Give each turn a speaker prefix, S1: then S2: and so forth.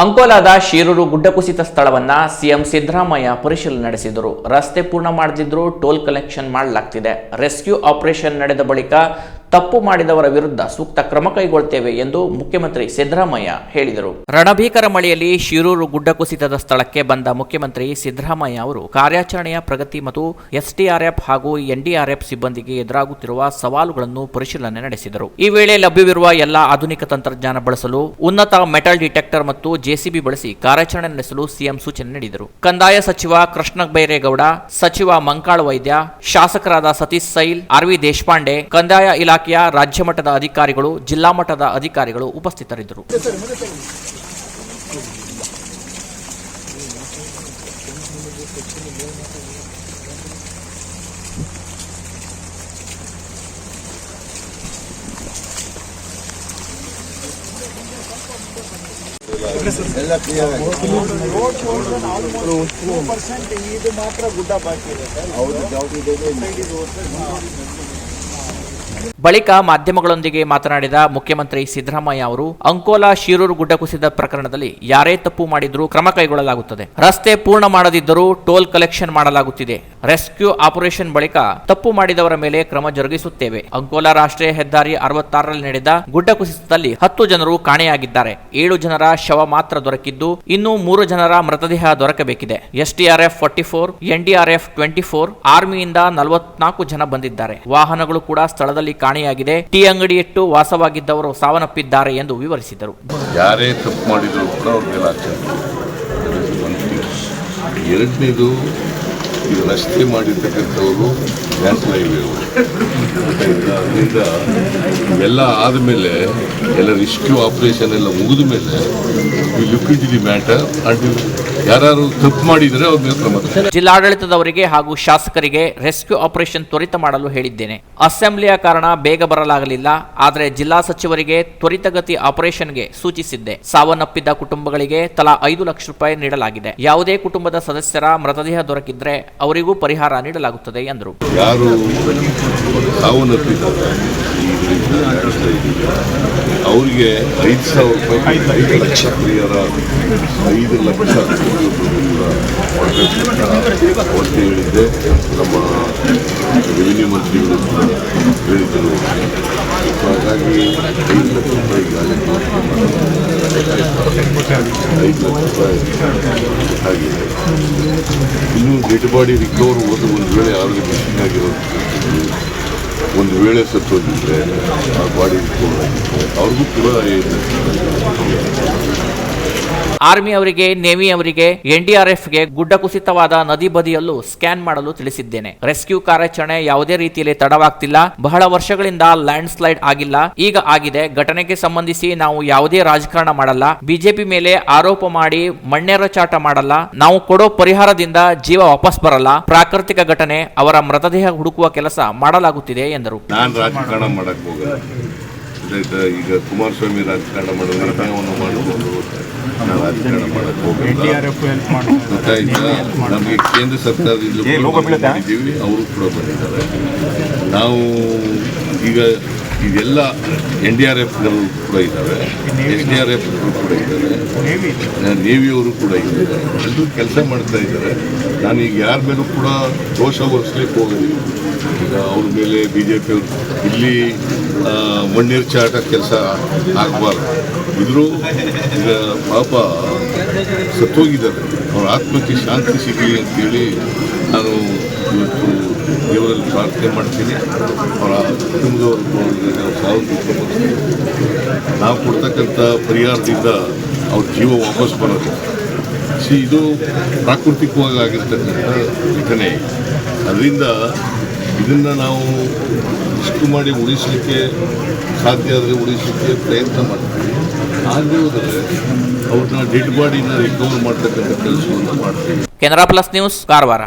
S1: ಅಂಕೋಲಾದ ಶಿರೂರು ಗುಡ್ಡ ಕುಸಿತ ಸ್ಥಳವನ್ನ ಸಿಎಂ ಸಿದ್ದರಾಮಯ್ಯ ಪರಿಶೀಲನೆ ನಡೆಸಿದರು. ರಸ್ತೆ ಪೂರ್ಣ ಮಾಡದಿದ್ರು, ಟೋಲ್ ಕಲೆಕ್ಷನ್ ಮಾಡಲಾಗ್ತಿದೆ. ರೆಸ್ಕ್ಯೂ ಆಪರೇಷನ್ ನಡೆದ ಬಳಿಕ ತಪ್ಪು ಮಾಡಿದವರ ವಿರುದ್ಧ ಸೂಕ್ತ ಕ್ರಮ ಕೈಗೊಳ್ತೇವೆ ಎಂದು ಮುಖ್ಯಮಂತ್ರಿ ಸಿದ್ದರಾಮಯ್ಯ ಹೇಳಿದರು. ರಣಭೀಕರ ಮಳೆಯಲ್ಲಿ ಶಿರೂರು ಗುಡ್ಡ ಕುಸಿತದ ಸ್ಥಳಕ್ಕೆ ಬಂದ ಮುಖ್ಯಮಂತ್ರಿ ಸಿದ್ದರಾಮಯ್ಯ ಅವರು ಕಾರ್ಯಾಚರಣೆಯ ಪ್ರಗತಿ ಮತ್ತು ಎಸ್ಡಿಆರ್ಎಫ್ ಹಾಗೂ ಎನ್ಡಿಆರ್ಎಫ್ ಸಿಬ್ಬಂದಿಗೆ ಎದುರಾಗುತ್ತಿರುವ ಸವಾಲುಗಳನ್ನು ಪರಿಶೀಲನೆ ನಡೆಸಿದರು. ಈ ವೇಳೆ ಲಭ್ಯವಿರುವ ಎಲ್ಲಾ ಆಧುನಿಕ ತಂತ್ರಜ್ಞಾನ ಬಳಸಲು, ಉನ್ನತ ಮೆಟಲ್ ಡಿಟೆಕ್ಟರ್ ಮತ್ತು ಜೆಸಿಬಿ ಬಳಸಿ ಕಾರ್ಯಾಚರಣೆ ನಡೆಸಲು ಸಿಎಂ ಸೂಚನೆ ನೀಡಿದರು. ಕಂದಾಯ ಸಚಿವ ಕೃಷ್ಣ ಬೈರೇಗೌಡ, ಸಚಿವ ಮಂಕಾಳ ವೈದ್ಯ, ಶಾಸಕರಾದ ಸತೀಶ್ ಸೈಲ್ ಆರ್ವಿ ದೇಶಪಾಂಡೆ, ಕಂದಾಯ ಇಲಾಖೆಯ ರಾಜ್ಯ ಮಟ್ಟದ ಅಧಿಕಾರಿಗಳು, ಜಿಲ್ಲಾ ಮಟ್ಟದ ಅಧಿಕಾರಿಗಳು ಉಪಸ್ಥಿತರಿದ್ದರು.
S2: ಎಲ್ಲ ಕ್ಲಿಯರ್
S3: ಇದು. ಮಾತ್ರ ಗುಡ್ಡ ಬಾಕಿ ಇದೆ
S2: ಹೌದು
S1: ಬಳಿಕ ಮಾಧ್ಯಮಗಳೊಂದಿಗೆ ಮಾತನಾಡಿದ ಮುಖ್ಯಮಂತ್ರಿ ಸಿದ್ದರಾಮಯ್ಯ ಅವರು, ಅಂಕೋಲಾ ಶಿರೂರು ಗುಡ್ಡ ಕುಸಿದ ಪ್ರಕರಣದಲ್ಲಿ ಯಾರೇ ತಪ್ಪು ಮಾಡಿದ್ರೂ ಕ್ರಮ ಕೈಗೊಳ್ಳಲಾಗುತ್ತದೆ. ರಸ್ತೆ ಪೂರ್ಣ ಮಾಡದಿದ್ದರೂ ಟೋಲ್ ಕಲೆಕ್ಷನ್ ಮಾಡಲಾಗುತ್ತಿದೆ. ರೆಸ್ಕ್ಯೂ ಆಪರೇಷನ್ ಬಳಿಕ ತಪ್ಪು ಮಾಡಿದವರ ಮೇಲೆ ಕ್ರಮ ಜರುಗಿಸುತ್ತೇವೆ. ಅಂಕೋಲಾ ರಾಷ್ಟ್ರೀಯ ಹೆದ್ದಾರಿ ಅರವತ್ತಾರರಲ್ಲಿ ನಡೆದ ಗುಡ್ಡ ಕುಸಿತದಲ್ಲಿ ಹತ್ತು ಜನರು ಕಾಣೆಯಾಗಿದ್ದಾರೆ. ಏಳು ಜನರ ಶವ ಮಾತ್ರ ದೊರಕಿದ್ದು, ಇನ್ನು ಮೂರು ಜನರ ಮೃತದೇಹ ದೊರಕಬೇಕಿದೆ. SDRF forty four, NDRF twenty four, ಆರ್ಮಿಯಿಂದ ನಲವತ್ನಾಲ್ಕು ಜನ ಬಂದಿದ್ದಾರೆ. ವಾಹನಗಳು ಕೂಡ ಸ್ಥಳದಲ್ಲಿ ಕಾಣೆಯಾಗಿದೆ. ಟೀ ಅಂಗಡಿ ಇಟ್ಟು ವಾಸವಾಗಿದ್ದವರು ಸಾವನ್ನಪ್ಪಿದ್ದಾರೆ ಎಂದು ವಿವರಿಸಿದರು.
S4: ಯಾರೇ ತಪ್ಪು ಮಾಡಿದ್ರು ಕೂಡ ಅವ್ರ ಎರಡನೇದು, ಈ ರಸ್ತೆ ಮಾಡಿರ್ತಕ್ಕಂಥವರು ನ್ಯಾಷನಲ್ ಹೈವೇ ಅದರಿಂದ ಇವೆಲ್ಲ ಆದಮೇಲೆ ಎಲ್ಲ ರಿಸ್ಕ್ಯೂ ಆಪರೇಷನ್ ಎಲ್ಲ ಮುಗಿದ ಮೇಲೆ ಈ look it the matter and ಯಾರು ತಪ್ಪು ಮಾಡಿದರೆ ಅವ್ರ ಮೇಲೆ ಕ್ರಮ ತಗೊಳ್ಳಿ.
S1: ಜಿಲ್ಲಾಡಳಿತದವರಿಗೆ ಹಾಗೂ ಶಾಸಕರಿಗೆ ರೆಸ್ಕ್ಯೂ ಆಪರೇಷನ್ ತ್ವರಿತ ಮಾಡಲು ಹೇಳಿದ್ದೇನೆ. ಅಸೆಂಬ್ಲಿಯ ಕಾರಣ ಬೇಗ ಬರಲಾಗಲಿಲ್ಲ ಆದರೆ ಜಿಲ್ಲಾ ಸಚಿವರಿಗೆ ತ್ವರಿತಗತಿ ಆಪರೇಷನ್ಗೆ ಸೂಚಿಸಿದ್ದೆ. ಸಾವನ್ನಪ್ಪಿದ್ದ ಕುಟುಂಬಗಳಿಗೆ ತಲಾ ಐದು ಲಕ್ಷ ರೂಪಾಯಿ ನೀಡಲಾಗಿದೆ. ಯಾವುದೇ ಕುಟುಂಬದ ಸದಸ್ಯರ ಮೃತದೇಹ ದೊರಕಿದ್ರೆ ಅವರಿಗೂ ಪರಿಹಾರ ನೀಡಲಾಗುತ್ತದೆ ಎಂದರು.
S4: ಯಾರು ಸಾವನ್ನಪ್ಪಿದ್ದಾರೆ ಇದರಿಂದ ನಡೆಸ್ತಾ ಇದ್ದೀವಿ ಅವ್ರಿಗೆ ಐದು ಸಾವಿರ ರೂಪಾಯಿ ಐದು ಲಕ್ಷ ಪರಿಹಾರ ಐದು ಲಕ್ಷ ಕೊಡಬೇಕು ಹೇಳಿದ್ದೆ. ನಮ್ಮ ರೆವಿನ್ಯೂ ಮಂತ್ರಿಗಳು ಹೇಳಿದ್ದರು. ಹಾಗಾಗಿ ಐದು ಲಕ್ಷ ರೂಪಾಯಿ ಐದು ಲಕ್ಷ ರೂಪಾಯಿ ಆಗಿದೆ. ಇನ್ನೂ ಡೆಡ್ ಬಾಡಿ ರಿಕವರ್ ಹೋದ ಒಂದು ವೇಳೆ ಯಾರಿಗೂ ಮಿಷಿನ್ ಆಗಿರೋದು ಒಂದು ವೇಳೆ ಸತ್ತೋಗಿದ್ರೆ ಆ ಬಾಡಿ ಅವ್ರಿಗೂ ಕೂಡ
S1: ಆರ್ಮಿ ಅವರಿಗೆ, ನೇವಿ ಅವರಿಗೆ ಎನ್ಡಿಆರ್ಎಫ್ಗೆ ಗುಡ್ಡ ಕುಸಿತವಾದ ನದಿ ಬದಿಯಲ್ಲೂ ಸ್ಕ್ಯಾನ್ ಮಾಡಲು ತಿಳಿಸಿದ್ದೇನೆ. ರೆಸ್ಕ್ಯೂ ಕಾರ್ಯಾಚರಣೆ ಯಾವುದೇ ರೀತಿಯಲ್ಲಿ ತಡವಾಗ್ತಿಲ್ಲ. ಬಹಳ ವರ್ಷಗಳಿಂದ ಲ್ಯಾಂಡ್ ಸ್ಲೈಡ್ ಆಗಿಲ್ಲ. ಈಗ ಆಗಿದೆ. ಘಟನೆಗೆ ಸಂಬಂಧಿಸಿ ನಾವು ಯಾವುದೇ ರಾಜಕಾರಣ ಮಾಡಲ್ಲ. ಬಿಜೆಪಿ ಮೇಲೆ ಆರೋಪ ಮಾಡಿ ಮಣ್ಣೆರ ಚಾಟ ಮಾಡಲ್ಲ. ನಾವು ಕೊಡೋ ಪರಿಹಾರದಿಂದ ಜೀವ ವಾಪಸ್ ಬರಲ್ಲ. ಪ್ರಾಕೃತಿಕ ಘಟನೆ, ಅವರ ಮೃತದೇಹ ಹುಡುಕುವ ಕೆಲಸ ಮಾಡಲಾಗುತ್ತಿದೆ ಎಂದರು.
S4: ಗೊತ್ತಾಯ್ತಾ? ಈಗ ಕುಮಾರಸ್ವಾಮಿ ರಾಜಕಾರಣ ಮಾಡೋದು ನಿರ್ಣಯವನ್ನು ಮಾಡಿಕೊಂಡು ರಾಜಕಾರಣ ಮಾಡಕ್ಕೆ ಹೋಗಲ್ಲ ಗೊತ್ತಾಯ್ತಾ? ನಮಗೆ ಕೇಂದ್ರ ಸರ್ಕಾರದಿಂದ ಅವರು ಕೂಡ ಬಂದಿದ್ದಾರೆ. ನಾವು ಈಗ ಇದೆಲ್ಲ ಎನ್ ಡಿ ಆರ್ ಎಫ್ಗಳು ಕೂಡ ಇದ್ದಾವೆ. ಎಸ್ ಡಿ ಆರ್ ಎಫ್ ಕೂಡ ಇದ್ದಾರೆ ನೇವಿಯವರು ಕೂಡ ಇದ್ದಾರೆ. ಎಲ್ಲರೂ ಕೆಲಸ ಮಾಡ್ತಾ ಇದ್ದಾರೆ. ನಾನು ಈಗ ಯಾರ ಮೇಲೂ ಕೂಡ ದೋಷ ಹೊರಿಸ್ಲಿಕ್ಕೆ ಹೋಗೋದಿಲ್ಲ. ಈಗ ಅವ್ರ ಮೇಲೆ ಬಿ ಜೆ ಪಿಯವರು ಇಲ್ಲಿ ಮಣ್ಣೀರು ಚಾಟ ಕೆಲಸ ಆಗಬಾರ್ದು ಇದ್ರೂ ಈಗ ಪಾಪ ಸತ್ತೋಗಿದ್ದಾರೆ ಅವರ ಆತ್ಮಕ್ಕೆ ಶಾಂತಿ ಸಿಗಲಿ ಅಂತೇಳಿ ನಾನು ಇವತ್ತು ದೇವರಲ್ಲಿ ಪ್ರಾರ್ಥನೆ ಮಾಡ್ತೀನಿ. ಅವರ ಕುಟುಂಬದವರು ನಾವು ಸಾವು ದುಃಖಪಡ್ತೀವಿ. ನಾವು ಕೊಡ್ತಕ್ಕಂಥ ಪರಿಹಾರದಿಂದ ಅವ್ರ ಜೀವ ವಾಪಸ್ ಬರೋದು ಸಿ ಇದು ಪ್ರಾಕೃತಿಕವಾಗಿ ಆಗಿರ್ತಕ್ಕಂಥ ಘಟನೆ. ಅದರಿಂದ ಇದನ್ನು ನಾವು ಇಷ್ಟು ಮಾಡಿ ಉಳಿಸಲಿಕ್ಕೆ ಸಾಧ್ಯ ಆದರೆ ಉಳಿಸಲಿಕ್ಕೆ ಪ್ರಯತ್ನ ಮಾಡ್ತೀವಿ. ಆಗದೆ ಹೋದರೆ ಅವ್ರನ್ನ ಡೆಡ್ ಬಾಡಿನ ರಿಕವರ್ ಮಾಡ್ತಕ್ಕಂಥ ಕೆಲಸವನ್ನು ಮಾಡ್ತೀವಿ.
S1: Canara plus news Karwar.